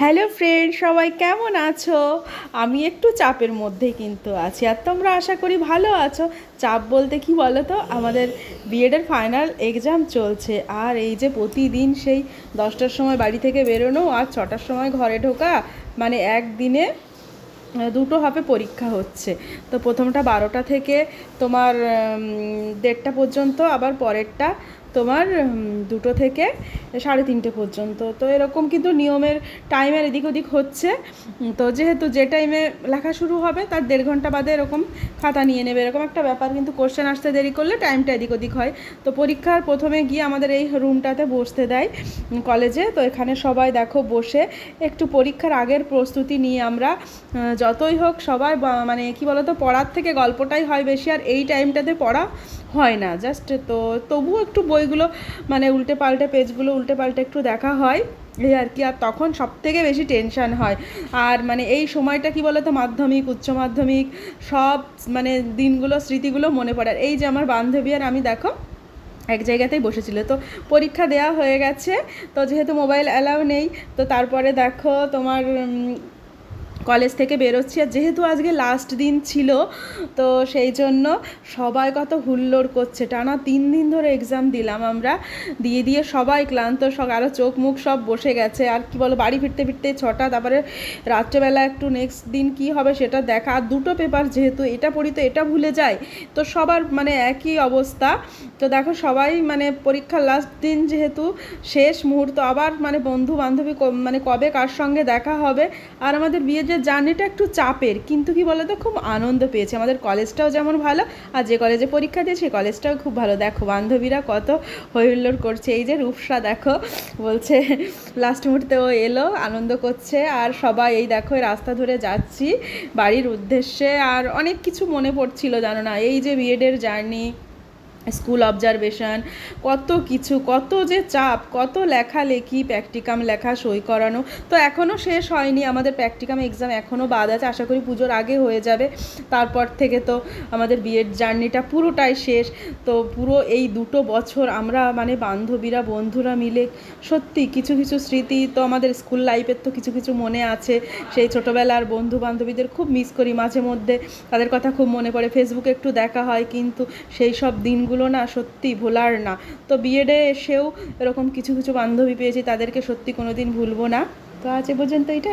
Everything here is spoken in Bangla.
হ্যালো ফ্রেন্ড সবাই কেমন আছো? আমি একটু চাপের মধ্যে কিন্তু আছি। আর তোমরা আশা করি ভালো আছো। চাপ বলতে কি বলো তো আমাদের বিএডের ফাইনাল এক্সাম চলছে। আর এই যে প্রতিদিন সেই দশটার সময় বাড়ি থেকে বেরোনো আর ছটার সময় ঘরে ঢোকা মানে একদিনে দুটো হাফে পরীক্ষা হচ্ছে। তো প্রথমটা বারোটা থেকে তোমার দেড়টা পর্যন্ত, আবার পরেরটা তোমার দুটো থেকে সাড়ে তিনটে পর্যন্ত। তো এরকম কিন্তু নিয়মের টাইমের এদিক ওদিক হচ্ছে। তো যেহেতু যে টাইমে লেখা শুরু হবে, তার দেড় ঘণ্টা বাদে এরকম খাতা নিয়ে নেবে। এরকম একটা ব্যাপার কিন্তু কোশ্চেন আসতে দেরি করলে টাইমটা এদিক ওদিক হয়। তো পরীক্ষার প্রথমে গিয়ে আমাদের এই রুমটাতে বসতে দেয় কলেজে তো এখানে সবাই দেখো বসে একটু পরীক্ষার আগের প্রস্তুতি নিয়ে আমরা যতই হোক সবাই মানে কি বলতো, পড়ার থেকে গল্পটাই হয় বেশি। আর এই টাইমটাতে পড়া হয় না। জাস্ট তো তবুও একটু বইগুলো মানে উল্টে পাল্টে পেজগুলো উল্টে পাল্টে একটু দেখা হয়, এই আর কি। আর তখন সব থেকে বেশি টেনশান হয়। আর মানে এই সময়টা কি বলতো, মাধ্যমিক, উচ্চ মাধ্যমিক, সব মানে দিনগুলো, স্মৃতিগুলো মনে পড়ে। আর এই যে আমার বান্ধবী আর আমি, দেখো, এক জায়গাতেই বসেছিল। তো পরীক্ষা দেওয়া হয়ে গেছে, তো যেহেতু মোবাইল অ্যালাউ নেই, তো তারপরে দেখো তোমার কলেজ থেকে বেরোচ্ছি আর যেহেতু আজকে লাস্ট দিন ছিল, তো সেই জন্য সবাই কত হুল্লোড় করছে। টানা তিন দিন ধরে এক্সাম দিলাম আমরা, দিয়ে দিয়ে সবাই ক্লান্ত, সব আরও চোখ মুখ সব বসে গেছে। আর কি বলো বাড়ি ফিরতে ফিরতে ছটা, তারপরে রাত্রেবেলা একটু নেক্সট দিন কি হবে সেটা দেখা। আর দুটো পেপার যেহেতু এটা পড়ি তো এটা ভুলে যায় তো সবার মানে একই অবস্থা। তো দেখো সবাই মানে পরীক্ষার লাস্ট দিন যেহেতু শেষ মুহূর্ত, আবার মানে বন্ধু বান্ধবী মানে কবে কার সঙ্গে দেখা হবে? আর আমাদের বিয়ের যে জার্নিটা একটু চাপের, কিন্তু কি বলতো, খুব আনন্দ পেয়েছে। আমাদের কলেজটাও যেমন ভালো, আর যে কলেজে পরীক্ষা দিয়েছে কলেজটাও খুব ভালো। দেখো, বান্ধবীরা কত হৈহুল্লোড় করছে, এই যে রূপসা, দেখো, বলছে লাস্ট মুহূর্তে ও এলো, আনন্দ করছে। আর সবাই, এই দেখো রাস্তা ধরে যাচ্ছি, বাড়ির উদ্দেশ্যে, আর অনেক কিছু মনে পড়ছিল, জানো না? এই যে বিএডের জার্নি স্কুল অবজারভেশন, কত কিছু, কত যে চাপ, কত লেখালেখি, প্র্যাকটিকাম লেখা সই করানো। তো এখনও শেষ হয়নি, আমাদের প্র্যাকটিকাম এক্সাম এখনও বাদ আছে, আশা করি পুজোর আগে হয়ে যাবে। তারপর থেকে তো আমাদের বিএড জার্নিটা পুরোটাই শেষ। তো পুরো এই দুটো বছর আমরা মানে বান্ধবীরা, বন্ধুরা মিলে সত্যি কিছু কিছু স্মৃতি তো আমাদের স্কুল লাইফের তো কিছু কিছু মনে আছে। সেই ছোটোবেলার বন্ধু বান্ধবীদের খুব মিস করি মাঝে মধ্যে। তাদের কথা খুব মনে পড়ে। ফেসবুকে একটু দেখা হয়, কিন্তু সেই সব দিনগুলো না, সত্যি ভোলার না। তো বিএডে এসেও এরকম কিছু কিছু বান্ধবী পেয়েছি, তাদেরকে সত্যি কোনো দিন ভুলবো না। তো আজ পর্যন্ত এটা